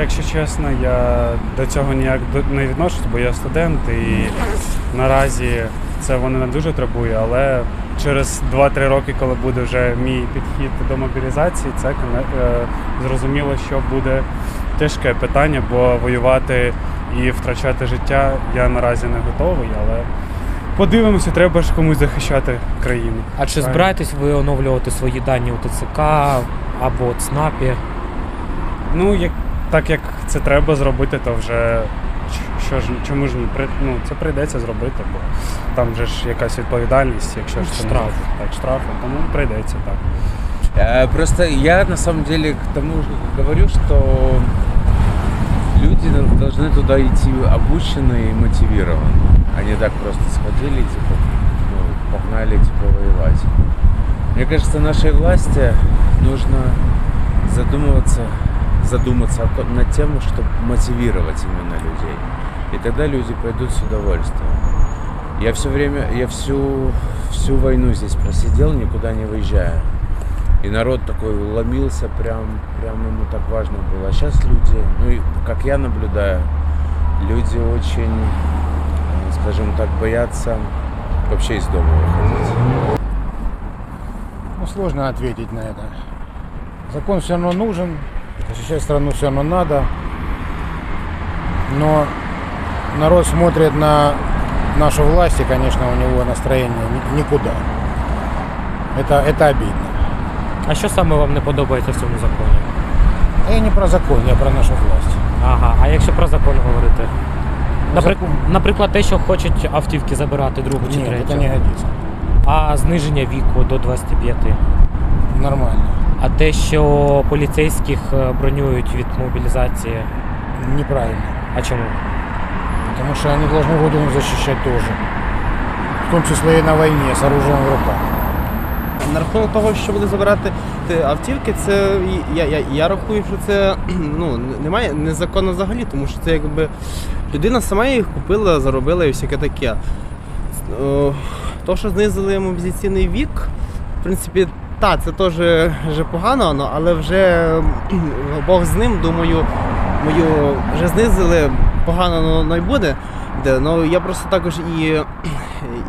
Якщо чесно, я до цього ніяк не відношусь, бо я студент і наразі це воно не дуже турбує, але через 2-3 роки, коли буде вже мій підхід до мобілізації, це е, зрозуміло, що буде тяжке питання, бо воювати і втрачати життя я наразі не готовий, але подивимося, треба ж комусь захищати країну. А чи збираєтесь ви оновлювати свої дані у ТЦК або ЦНАПі? Ну, як, так як це треба зробити, то вже ч- що ж, чому ж ні? При, ну, це прийдеться зробити, бо там же ж якась відповідальність, якщо ж це не- Штраф. Так, штрафи, тому прийдеться так. Э, Просто я на самом деле к тому же говорю, что люди должны туда идти обученные и мотивированные. Они так просто сходили, типа, ну, погнали, типа, воевать. Мне кажется, нашей власти нужно задумываться, задуматься над тем, чтобы мотивировать именно людей. И тогда люди пойдут с удовольствием. Я все время, я всю, всю войну здесь просидел, никуда не выезжая. И народ такой ломился, прям, прям ему так важно было. А сейчас люди, ну и как я наблюдаю, люди очень, скажем так, боятся вообще из дома выходить. Ну, сложно ответить на это. Закон все равно нужен, защищать страну все равно надо. Но народ смотрит на нашу власть, и, конечно, у него настроение ни- никуда. Это, это обидно. А що саме вам не подобається в цьому законі? А я не про закон, я про нашу власть. Ага, а якщо про закон говорити? Наприк... Закон. Наприклад, те, що хочуть автівки забирати другу чи Нет, третю. это не годится. А зниження віку до 25. Нормально. А те, що поліцейських е, бронюють від мобілізації. Неправильно. А чому? Потому что они должны Родину защищать тоже. В том числе и на войне, с оружием в руках. На рахунок того, що буде забирати ти, автівки, це я, я, я рахую, що це ну, немає незаконно взагалі, тому що це якби людина сама їх купила, заробила і всяке таке. О, То, що знизили мобілізаційний вік, в принципі, так, це теж вже погано, но- але вже Бог з ним, думаю, мою вже знизили, погано ну, не буде. Де, ну, я просто також і,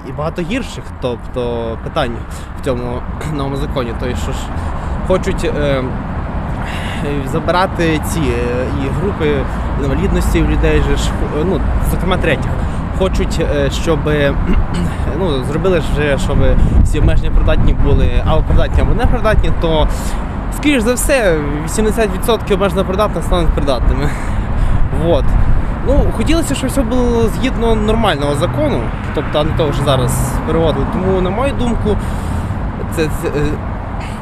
і багато гірших тобто, питань в цьому новому законі. Тобто, що ж хочуть е, забирати ці е, і групи інвалідності в людей, ж, е, ну, зокрема третіх. Хочуть, е, щоб ну, зробили вже, щоб всі обмеження придатні були або придатні, або не придатні, то скоріш за все, 80% обмежено придатних стануть придатними. Вот. Ну, хотілося, щоб все було згідно нормального закону, тобто не того, що зараз переводили. Тому, на мою думку, це, це е,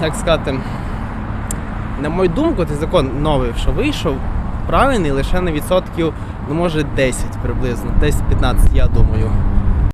як сказати, на мою думку, цей закон новий, що вийшов, правильний лише на відсотків, ну може 10 приблизно, 10-15, я думаю.